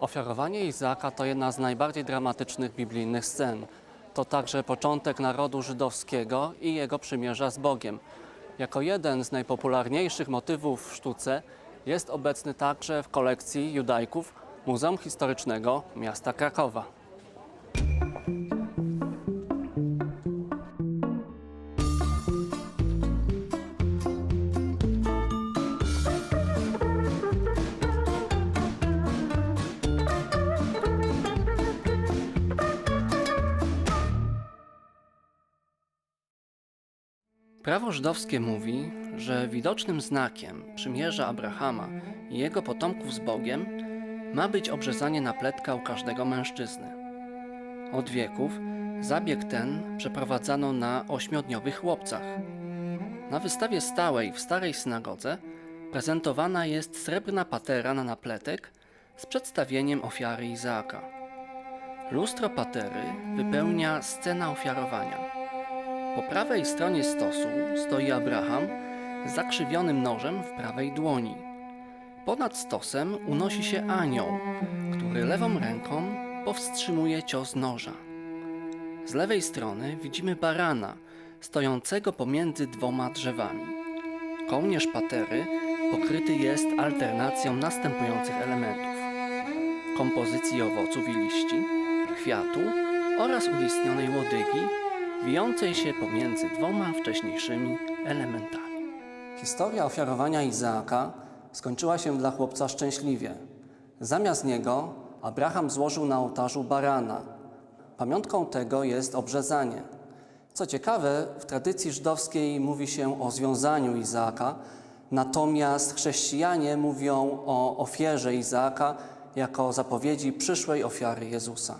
Ofiarowanie Izaaka to jedna z najbardziej dramatycznych biblijnych scen. To także początek narodu żydowskiego i jego przymierza z Bogiem. Jako jeden z najpopularniejszych motywów w sztuce jest obecny także w kolekcji judajków Muzeum Historycznego Miasta Krakowa. Prawo żydowskie mówi, że widocznym znakiem przymierza Abrahama i jego potomków z Bogiem ma być obrzezanie napletka u każdego mężczyzny. Od wieków zabieg ten przeprowadzano na ośmiodniowych chłopcach. Na wystawie stałej w starej synagodze prezentowana jest srebrna patera na napletek z przedstawieniem ofiary Izaaka. Lustro patery wypełnia scena ofiarowania. Po prawej stronie stosu stoi Abraham z zakrzywionym nożem w prawej dłoni. Ponad stosem unosi się anioł, który lewą ręką powstrzymuje cios noża. Z lewej strony widzimy barana stojącego pomiędzy dwoma drzewami. Kołnierz patery pokryty jest alternacją następujących elementów: kompozycji owoców i liści, kwiatu oraz uistnionej łodygi wijącej się pomiędzy dwoma wcześniejszymi elementami. Historia ofiarowania Izaaka skończyła się dla chłopca szczęśliwie. Zamiast niego Abraham złożył na ołtarzu barana. Pamiątką tego jest obrzezanie. Co ciekawe, w tradycji żydowskiej mówi się o związaniu Izaaka, natomiast chrześcijanie mówią o ofierze Izaaka jako zapowiedzi przyszłej ofiary Jezusa.